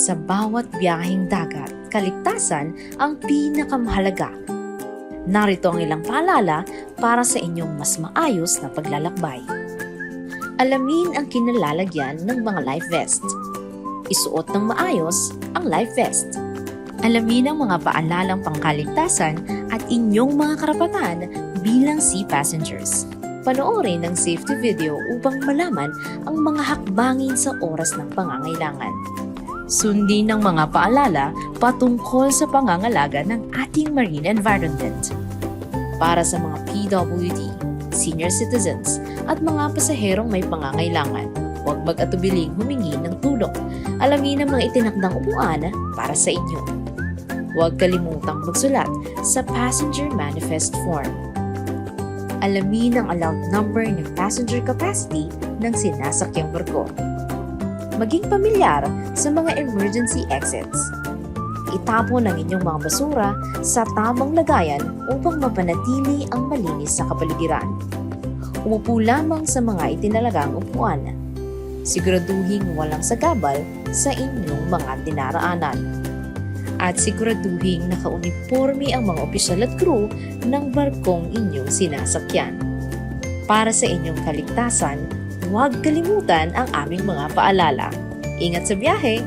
Sa bawat biyaheng dagat, kaligtasan ang pinakamahalaga. Narito ang ilang paalala para sa inyong mas maayos na paglalakbay. Alamin ang kinalalagyan ng mga life vest. Isuot ng maayos ang life vest. Alamin ang mga paalalang pangkaligtasan at inyong mga karapatan bilang sea passengers. Panoorin ang safety video upang malaman ang mga hakbangin sa oras ng pangangailangan. Sundin ang mga paalala patungkol sa pangangalaga ng ating marine environment. Para sa mga PWD, senior citizens at mga pasaherong may pangangailangan, huwag mag-atubiling humingi ng tulong. Alamin ang mga itinakdang upuan para sa inyo. Huwag kalimutang magsulat sa passenger manifest form. Alamin ang allowed number ng passenger capacity ng sinasakyang barko. Maging pamilyar sa mga emergency exits. Itapon ang inyong mga basura sa tamang lagayan upang mapanatili ang malinis sa kapaligiran. Umupo lamang sa mga itinalagang upuan. Siguraduhing walang sagabal sa inyong mga dinaraanan. At siguraduhing nakauniforme ang mga opisyal at crew ng barkong inyong sinasakyan. Para sa inyong kaligtasan, huwag kalimutan ang aming mga paalala. Ingat sa biyahe!